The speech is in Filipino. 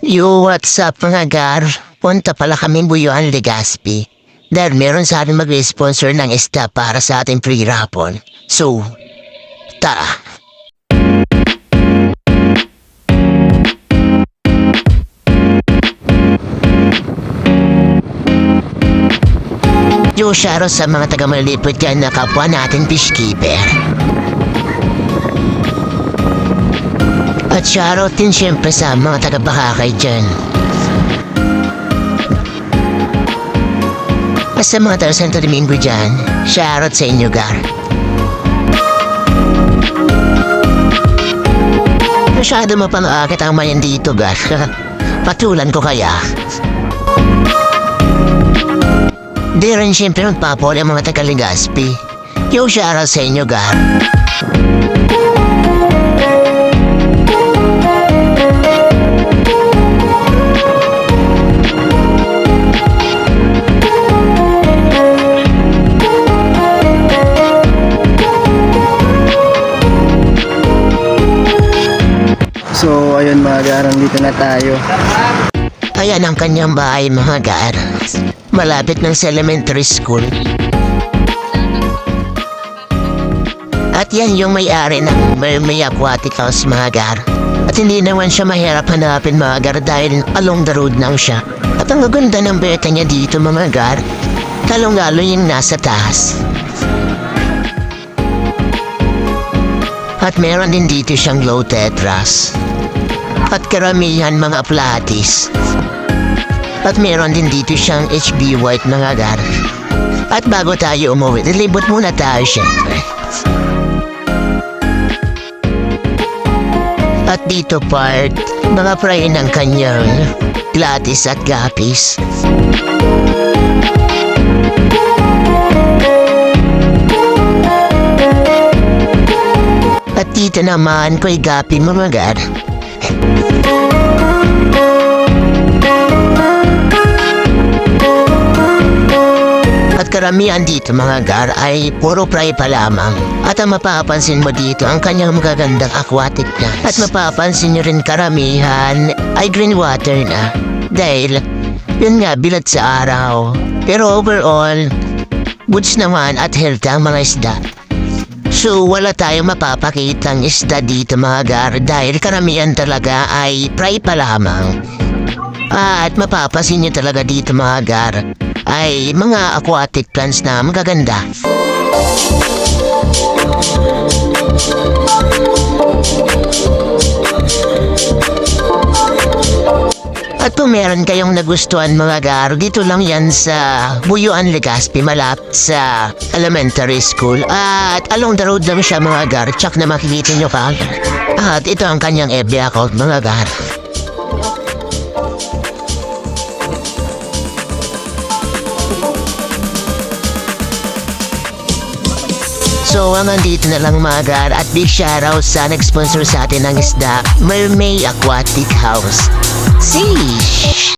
Yo, what's up mga gar? Punta pala kami Buyuan Legazpi. Dahil meron sa atin mag-sponsor ng isda para sa ating free rapon. So, tara. Yo, shoutout sa mga taga malipot dyan na kapwa natin fishkeeper. At shoutout din siyempre sa mga taga Bakakay dyan. At sa mga taga Santo Domingo dyan, shoutout sa inyo, Gar. Masyado mapangakit ang mayan dito, Gar. Patulan ko kaya. Di rin siyempre magpapol ang mga taga Legazpi. Yo, shoutout sa inyo, Gar. So, ayun mga garang dito na tayo. Ayan ang kanyang bahay mga gar. Malapit ng elementary school. At yan yung may-ari ng Mermay Aquatic House mga gar. At hindi naman siya mahirap hanapin mga gar dahil along the road lang siya. At ang ganda ng beta niya dito mga gar. Talong-lalo yung nasa taas. At meron din dito siyang glow tetras. At karamihan mga platis. At meron din dito siyang HB White mga gar. At bago tayo umuwi, nilibot muna tayo syempre. At dito part, mga fry ng kanyang glatis at gapis. At dito naman ko'y gapi mga gar. At karamihan dito mga gar ay puro fry pa lamang. At ang mapapansin mo dito ang kanyang magagandang aquatic plants. At mapapansin nyo rin karamihan ay green water na. Dahil yun nga bilad sa araw. Pero overall, goods naman at healthy ang mga isda. So wala tayong mapapakitang isda dito mga gar dahil karamihan talaga ay fry pa lamang. At mapapansin nyo talaga dito mga gar ay mga aquatic plants na magaganda. At kung meron kayong nagustuhan mga gar, dito lang yan sa Buyuan Legazpi malap sa elementary school. At along the road lang siya mga gar, tsak na makikita nyo ka. At ito ang kanyang FB account mga gar. So hanggang dito na lang mga gar at big shoutout sa nag-sponsor sa atin ng isda, Mermay Aquatic House. Sheesh!